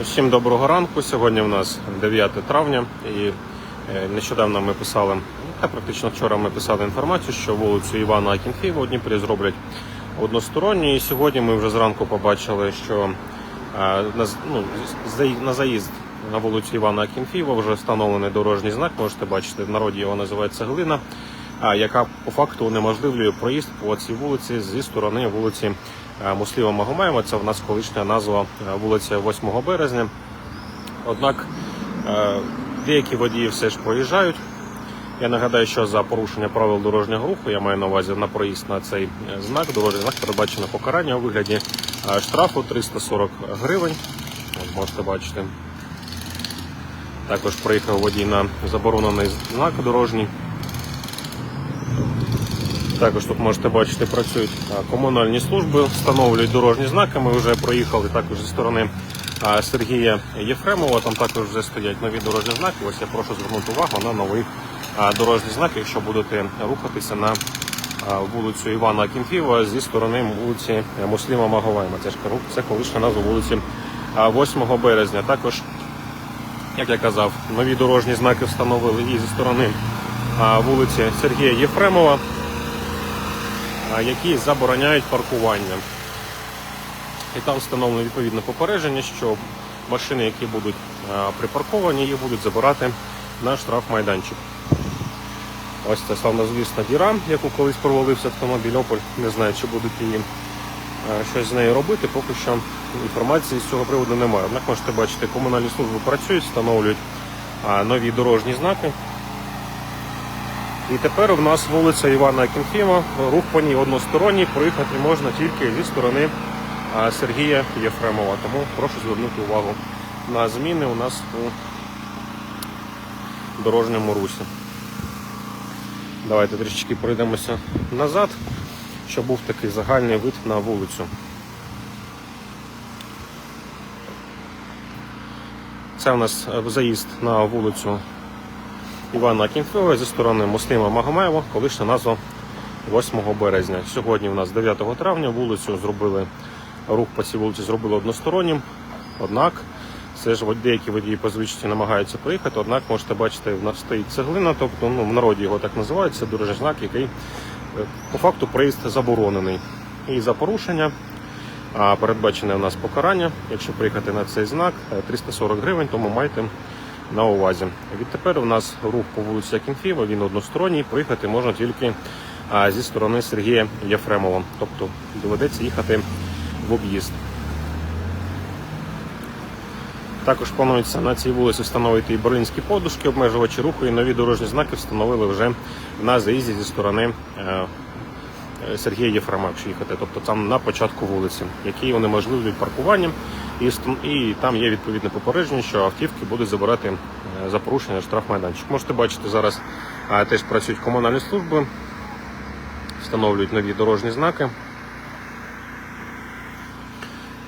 Усім доброго ранку. Сьогодні у нас 9 травня і е, нещодавно ми писали, та практично вчора ми писали інформацію, що вулицю Івана Акінфєєва у Дніпрі зроблять односторонньою. І сьогодні ми вже зранку побачили, що е, ну, на заїзд на вулицю Івана Акінфєєва вже встановлений дорожній знак. Можете бачити, в народі його називається глина, яка по факту унеможливлює проїзд по цій вулиці зі сторони вулиці е, Мусліва Магомаєва. Це в нас колишня назва е, вулиця 8 березня. Однак е, деякі водії все ж проїжджають. Я нагадаю, що за порушення правил дорожнього руху я маю на увазі на проїзд на цей е, знак. Дорожній знак передбачено покарання у вигляді е, штрафу 340 гривень. От можете бачити. Також приїхав водій на заборонений знак дорожній. Також тут можете бачити, працюють комунальні служби, встановлюють дорожні знаки. Ми вже проїхали також зі сторони Сергія Єфремова. Там також вже стоять нові дорожні знаки. Ось я прошу звернути увагу на новий дорожній знак, якщо будете рухатися на вулицю Івана Акінфєва зі сторони вулиці Мусліма Маговайма. Це ж це колишня назва вулиці 8 березня. Також як я казав, нові дорожні знаки встановили і зі сторони вулиці Сергія Єфремова, які забороняють паркування. І там встановлено відповідне попередження, що машини, які будуть припарковані, їх будуть забирати на штрафмайданчик. Ось це славнозвісна діра, яку колись провалився автомобіль Опель. Не знаю, чи будуть її щось з нею робити. Поки що інформації з цього приводу немає. Однак можете бачити, комунальні служби працюють, встановлюють нові дорожні знаки. І тепер у нас вулиця Івана Акінфєва, рух по ній односторонній, проїхати можна тільки зі сторони Сергія Єфремова. Тому прошу звернути увагу на зміни у нас у дорожньому русі. Давайте трішечки пройдемося назад, щоб був такий загальний вид на вулицю. Це у нас е, заїзд на вулицю Івана Акінфєва зі сторони Муслима Магомаєва, колишня назва 8 березня. Сьогодні у нас 9 травня вулицю зробили рух по цій вулиці зробили одностороннім. Однак це ж деякі водії по звичці намагаються проїхати, однак можете бачити, в нас стоїть цеглина, тобто ну, в народі його так називають, це дорожній знак, який е, по факту проїзд заборонений. І за порушення а, передбачене у нас покарання. Якщо приїхати на цей знак, е, 340 гривень, тому майте на увазі. Відтепер у нас рух по вулиці Акінфєва, він односторонній, проїхати можна тільки зі сторони Сергія Єфремова. Тобто доведеться їхати в об'їзд. Також планується на цій вулиці встановити і берлінські подушки, обмежувачі руху і нові дорожні знаки встановили вже на заїзді зі сторони е, Сергія Єфрема, якщо їхати, тобто там на початку вулиці, які унеможливлюють паркування, і, і там є відповідне попередження, що автівки будуть забирати е, за порушення штрафмайданчик. Можете бачити, зараз теж працюють комунальні служби, встановлюють нові дорожні знаки.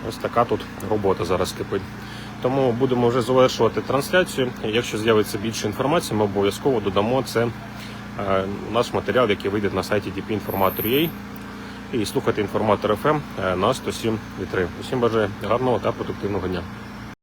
Ось така тут робота зараз кипить. Тому будемо вже завершувати трансляцію. Якщо з'явиться більше інформації, ми обов'язково додамо це е, наш матеріал, який вийде на сайті dpinformator.ua і слухайте інформатор ФМ на 107.3. Усім бажаю гарного та продуктивного дня.